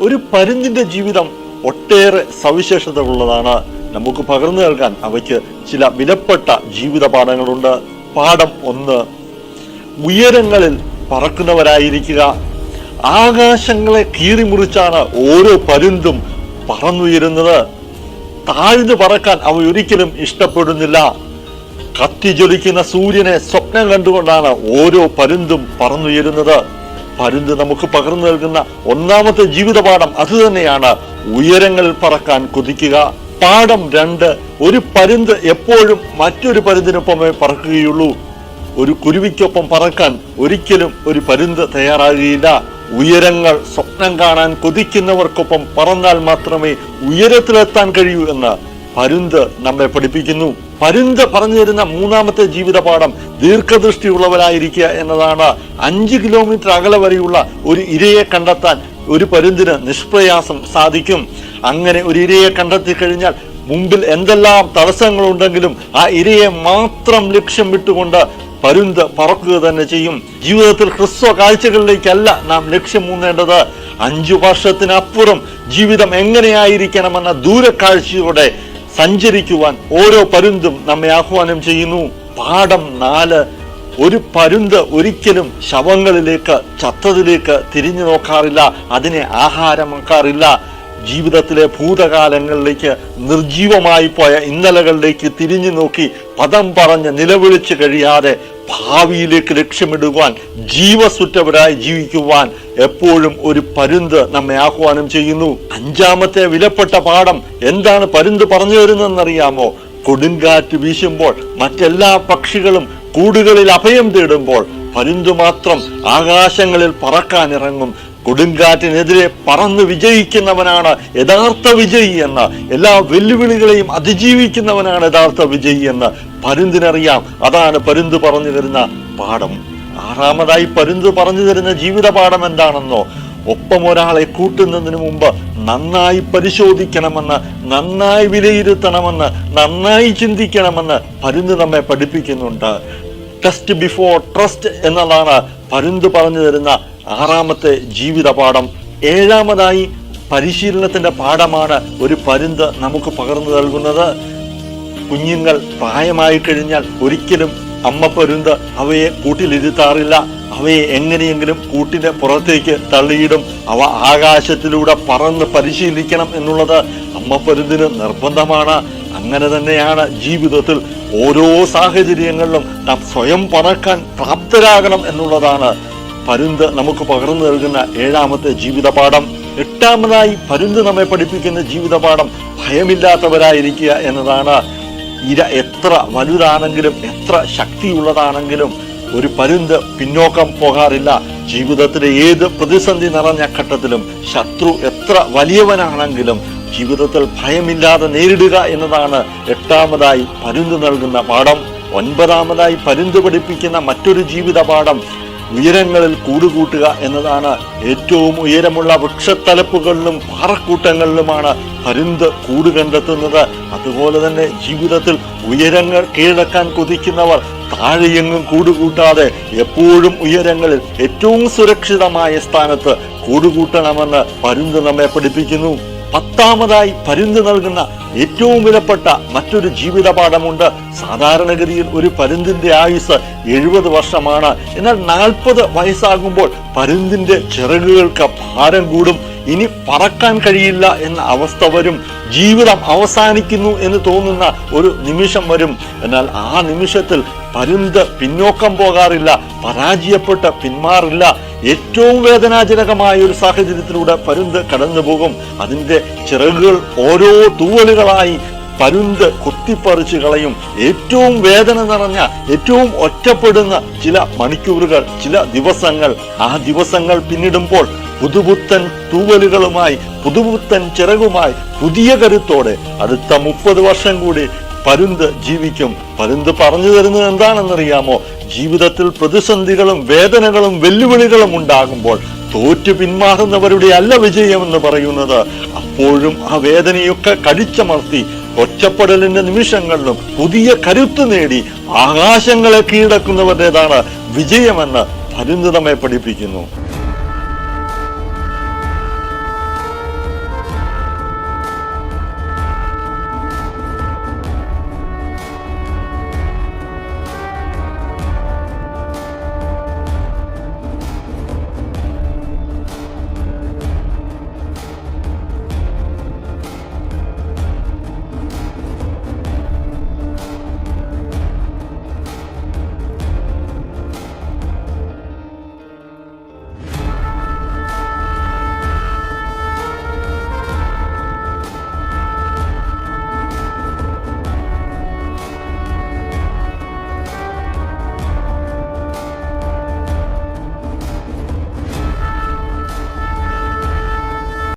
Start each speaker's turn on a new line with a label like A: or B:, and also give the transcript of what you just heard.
A: ഒരു പരുന്തിന്റെ ജീവിതം ഒട്ടേറെ സവിശേഷതകളുള്ളതാണ്. നമുക്ക് പകർന്നു നൽകാൻ അവയ്ക്ക് ചില വിലപ്പെട്ട ജീവിത പാഠങ്ങളുണ്ട്. പാഠം ഒന്ന് ഉയരങ്ങളിൽ പറക്കുന്നവരായിരിക്കുക. ആകാശങ്ങളെ കീറിമുറിച്ചാണ് ഓരോ പരുന്തും പറന്നുയരുന്നത്. താഴ്ന്നു പറക്കാൻ അവ ഒരിക്കലും ഇഷ്ടപ്പെടുന്നില്ല. കത്തിജ്വലിക്കുന്ന സൂര്യനെ സ്വപ്നം കണ്ടുകൊണ്ടാണ് ഓരോ പരുന്തും പറന്നുയരുന്നത്. പരുന്ത് നമുക്ക് പകർന്നു നൽകുന്ന ഒന്നാമത്തെ ജീവിതപാഠം അതുതന്നെയാണ് ഉയരങ്ങളിൽ പറക്കാൻ കുതിക്കുക. പാഠം രണ്ട് ഒരു പരുന്ത് എപ്പോഴും മറ്റൊരു പരുന്തിനൊപ്പമേ പറക്കുകയുള്ളൂ. ഒരു കുരുവിക്കൊപ്പം പറക്കാൻ ഒരിക്കലും ഒരു പരുന്ത് തയ്യാറാകുകയില്ല. ഉയരങ്ങൾ സ്വപ്നം കാണാൻ കൊതിക്കുന്നവർക്കൊപ്പം പറന്നാൽ മാത്രമേ ഉയരത്തിലെത്താൻ കഴിയൂ എന്ന് പരുന്ത് നമ്മെ പഠിപ്പിക്കുന്നു. പരുന്ത് പറഞ്ഞു തരുന്ന മൂന്നാമത്തെ ജീവിതപാഠം ദീർഘദൃഷ്ടിയുള്ളവരായിരിക്കുക എന്നതാണ്. അഞ്ച് കിലോമീറ്റർ അകലെ വരെയുള്ള ഒരു ഇരയെ കണ്ടെത്താൻ ഒരു പരുന്തിന് നിഷ്പ്രയാസം സാധിക്കും. അങ്ങനെ ഒരു ഇരയെ കണ്ടെത്തി കഴിഞ്ഞാൽ മുമ്പിൽ എന്തെല്ലാം തടസ്സങ്ങളുണ്ടെങ്കിലും ആ ഇരയെ മാത്രം ലക്ഷ്യം വിട്ടുകൊണ്ട് പരുന്ത് പറക്കുക തന്നെ ചെയ്യും. ജീവിതത്തിൽ ഹ്രസ്വ കാഴ്ചകളിലേക്കല്ല നാം ലക്ഷ്യം മൂന്നേണ്ടത്. അഞ്ചു വർഷത്തിനപ്പുറം ജീവിതം എങ്ങനെയായിരിക്കണമെന്ന ദൂരക്കാഴ്ചയോടെ സഞ്ചരിക്കുവാൻ ഓരോ പരുന്തും നമ്മെ ആഹ്വാനം ചെയ്യുന്നു. പാഠം നാല്. ഒരു പരുന്ത് ഒരിക്കലും ശവങ്ങളിലേക്ക് ചത്തതിലേക്ക് തിരിഞ്ഞു നോക്കാറില്ല. അതിനെ ആഹാരമാക്കാറില്ല. ജീവിതത്തിലെ ഭൂതകാലങ്ങളിലേക്ക് നിർജീവമായി പോയ ഇന്നലകളിലേക്ക് തിരിഞ്ഞു നോക്കി പദം പറഞ്ഞ് നിലവിളിച്ച് കഴിയാതെ ഭാവിയിലേക്ക് ലക്ഷ്യമിടുവാൻ ജീവസുറ്റവരായി ജീവിക്കുവാൻ എപ്പോഴും ഒരു പരുന്ത് നമ്മെ ആഹ്വാനം ചെയ്യുന്നു. അഞ്ചാമത്തെ വിലപ്പെട്ട പാഠം എന്താണ് പരുന്ത് പറഞ്ഞു തരുന്നതെന്നറിയാമോ? കൊടുങ്കാറ്റ് വീശുമ്പോൾ മറ്റെല്ലാ പക്ഷികളും കൂടുകളിൽ അഭയം തേടുമ്പോൾ പരുന്ത് മാത്രം ആകാശങ്ങളിൽ പറക്കാനിറങ്ങും. കൊടുങ്കാറ്റിനെതിരെ പറന്ന് വിജയിക്കുന്നവനാണ് യഥാർത്ഥ വിജയി എന്ന് എല്ലാ വെല്ലുവിളികളെയും അതിജീവിക്കുന്നവനാണ് യഥാർത്ഥ വിജയി എന്ന് പരുന്തിനറിയാം. അതാണ് പരുന്ത് പറഞ്ഞു തരുന്ന പാഠം. ആറാമതായി പരുന്ത് പറഞ്ഞു തരുന്ന ജീവിത പാഠം എന്താണെന്നോ ഒപ്പം ഒരാളെ കൂട്ടുന്നതിന് മുമ്പ് നന്നായി പരിശോധിക്കണമെന്ന് നന്നായി വിലയിരുത്തണമെന്ന് നന്നായി ചിന്തിക്കണമെന്ന് പരുന്ത് നമ്മെ പഠിപ്പിക്കുന്നുണ്ട്. ടെസ്റ്റ് ബിഫോർ ട്രസ്റ്റ് എന്നതാണ് പരുന്ത് പറഞ്ഞു തരുന്ന ആറാമത്തെ ജീവിത പാഠം. ഏഴാമതായി പരിശീലനത്തിന്റെ പാഠമാണ് ഒരു പരുന്ത് നമുക്ക് പകർന്നു നൽകുന്നത്. കുഞ്ഞുങ്ങൾ പ്രായമായി കഴിഞ്ഞാൽ ഒരിക്കലും അമ്മ പരുന്ത് അവയെ കൂട്ടിലിരുത്താറില്ല. അവയെ എങ്ങനെയെങ്കിലും കൂട്ടിന്റെ പുറത്തേക്ക് തള്ളിയിടും. അവ ആകാശത്തിലൂടെ പറന്ന് പരിശീലിക്കണം എന്നുള്ളത് അമ്മ പരുന്തിന് നിർബന്ധമാണ്. അങ്ങനെ തന്നെയാണ് ജീവിതത്തിൽ ഓരോ സാഹചര്യങ്ങളിലും നാം സ്വയം പറക്കാൻ പ്രാപ്തരാകണം എന്നുള്ളതാണ് പരുന്ത് നമുക്ക് പകർന്നു നൽകുന്ന ഏഴാമത്തെ ജീവിതപാഠം. എട്ടാമതായി പരുന്ത് നമ്മെ പഠിപ്പിക്കുന്ന ജീവിതപാഠം ഭയമില്ലാത്തവരായിരിക്കുക എന്നതാണ് ഇര എത്ര വലുതാണെങ്കിലും എത്ര ശക്തിയുള്ളതാണെങ്കിലും ഒരു പരുന്ത് പിന്നോക്കം പോകാറില്ല. ജീവിതത്തിലെ ഏത് പ്രതിസന്ധി നിറഞ്ഞ ഘട്ടത്തിലും ശത്രു എത്ര വലിയവനാണെങ്കിലും ജീവിതത്തിൽ ഭയമില്ലാതെ നേരിടുക എന്നതാണ് എട്ടാമതായി പരുന്ത് നൽകുന്ന പാഠം. ഒൻപതാമതായി പരുന്ത് പഠിപ്പിക്കുന്ന മറ്റൊരു ജീവിത പാഠം ഉയരങ്ങളിൽ കൂടുകൂട്ടുക എന്നതാണ്. ഏറ്റവും ഉയരമുള്ള വൃക്ഷത്തലപ്പുകളിലും പാറക്കൂട്ടങ്ങളിലുമാണ് പരുന്ത് കൂട് കണ്ടെത്തുന്നത് അതുപോലെ തന്നെ ജീവിതത്തിൽ ഉയരങ്ങൾ കീഴടക്കാൻ കൊതിക്കുന്നവർ താഴെയെങ്ങും കൂടുകൂട്ടാതെ എപ്പോഴും ഉയരങ്ങളിൽ ഏറ്റവും സുരക്ഷിതമായ സ്ഥാനത്ത് കൂടുകൂട്ടണമെന്ന് പരുന്ത് നമ്മെ പഠിപ്പിക്കുന്നു. പത്താമതായി പരുന്ത് നൽകുന്ന ഏറ്റവും വിലപ്പെട്ട മറ്റൊരു ജീവിത പാഠമുണ്ട് സാധാരണഗതിയിൽ ഒരു പരുന്തിന്റെ ആയുസ് എഴുപത് വർഷമാണ്. എന്നാൽ നാൽപ്പത് വയസ്സാകുമ്പോൾ പരുന്തിന്റെ ചിറകുകൾക്ക് ഭാരം കൂടും. ഇനി പറക്കാൻ കഴിയില്ല എന്ന അവസ്ഥ വരും. ജീവിതം അവസാനിക്കുന്നു എന്ന് തോന്നുന്ന ഒരു നിമിഷം വരും. എന്നാൽ ആ നിമിഷത്തിൽ പരുന്ത് പിന്നോക്കം പോകാറില്ല പരാജയപ്പെട്ട് പിന്മാറില്ല. ഏറ്റവും വേദനാജനകമായ ഒരു സാഹചര്യത്തിലൂടെ പരുന്ത് കടന്നുപോകും. അതിന്റെ ചിറകുകൾ ഓരോ തൂവലുകളായി പരുന്ത് കുത്തിപ്പറിച്ചു കളയും ഏറ്റവും വേദന നിറഞ്ഞ ഏറ്റവും ഒറ്റപ്പെടുന്ന ചില മണിക്കൂറുകൾ ചില ദിവസങ്ങൾ. ആ ദിവസങ്ങൾ പിന്നിടുമ്പോൾ പുതുപുത്തൻ തൂവലുകളുമായി പുതുപുത്തൻ ചിറകുമായി പുതിയ കരുത്തോടെ അടുത്ത മുപ്പത് വർഷം കൂടി പരുന്ത് ജീവിക്കും. പരുന്ത് പറഞ്ഞു തരുന്നത് എന്താണെന്നറിയാമോ? ജീവിതത്തിൽ പ്രതിസന്ധികളും വേദനകളും വെല്ലുവിളികളും ഉണ്ടാകുമ്പോൾ തോറ്റു പിന്മാറുന്നവരുടെ അല്ല വിജയമെന്ന് പറയുന്നത്. അപ്പോഴും ആ വേദനയൊക്കെ കടിച്ചമർത്തി ഒറ്റപ്പെടലിന്റെ നിമിഷങ്ങളിലും പുതിയ കരുത്ത് നേടി ആകാശങ്ങളെ കീഴടക്കുന്നവരുടേതാണ് വിജയമെന്ന് പരുന്ത് നമ്മെ പഠിപ്പിക്കുന്നു.